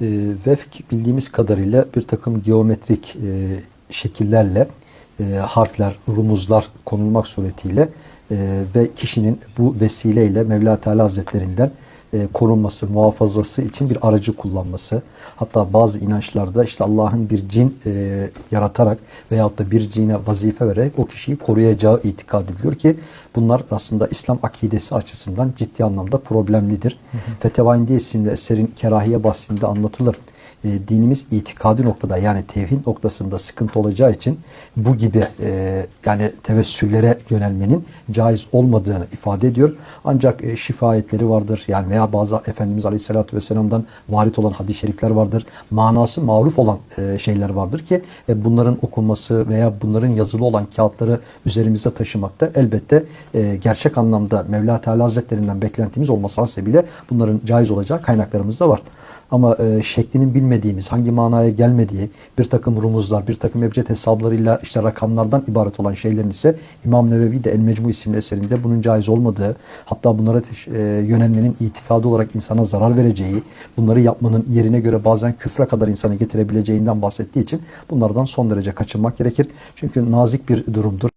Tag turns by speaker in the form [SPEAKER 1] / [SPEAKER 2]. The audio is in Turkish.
[SPEAKER 1] E, vefk bildiğimiz kadarıyla bir takım geometrik e, şekillerle e, harfler, rumuzlar konulmak suretiyle e, ve kişinin bu vesileyle Mevla Teala Hazretlerinden e, korunması, muhafazası için bir aracı kullanması. Hatta bazı inançlarda işte Allah'ın bir cin e, yaratarak veyahut da bir cine vazife vererek o kişiyi koruyacağı itikad ediliyor ki bunlar aslında İslam akidesi açısından ciddi anlamda problemlidir. Fetevaindi isimli eserin kerahiye bahsinde anlatılır e, dinimiz itikadi noktada yani tevhid noktasında sıkıntı olacağı için bu gibi e, yani tevessüllere yönelmenin caiz olmadığını ifade ediyor. Ancak e, şifayetleri vardır. Yani veya bazı Efendimiz Aleyhisselatü Vesselam'dan varit olan hadis-i şerifler vardır. Manası maruf olan e, şeyler vardır ki e, bunların okunması veya bunların yazılı olan kağıtları üzerimizde taşımakta elbette e, gerçek anlamda Mevla Teala Hazretlerinden beklentimiz olması hasebiyle bunların caiz olacağı kaynaklarımız da var. Ama e, şeklinin bilmediğimiz, hangi manaya gelmediği bir takım rumuzlar, bir takım ebced hesaplarıyla işte rakamlardan ibaret olan şeylerin ise İmam Nevevi de El Mecmu isimli eserinde bunun caiz olmadığı, hatta bunlara e, yönelmenin itikadı olarak insana zarar vereceği, bunları yapmanın yerine göre bazen küfre kadar insanı getirebileceğinden bahsettiği için bunlardan son derece kaçınmak gerekir. Çünkü nazik bir durumdur.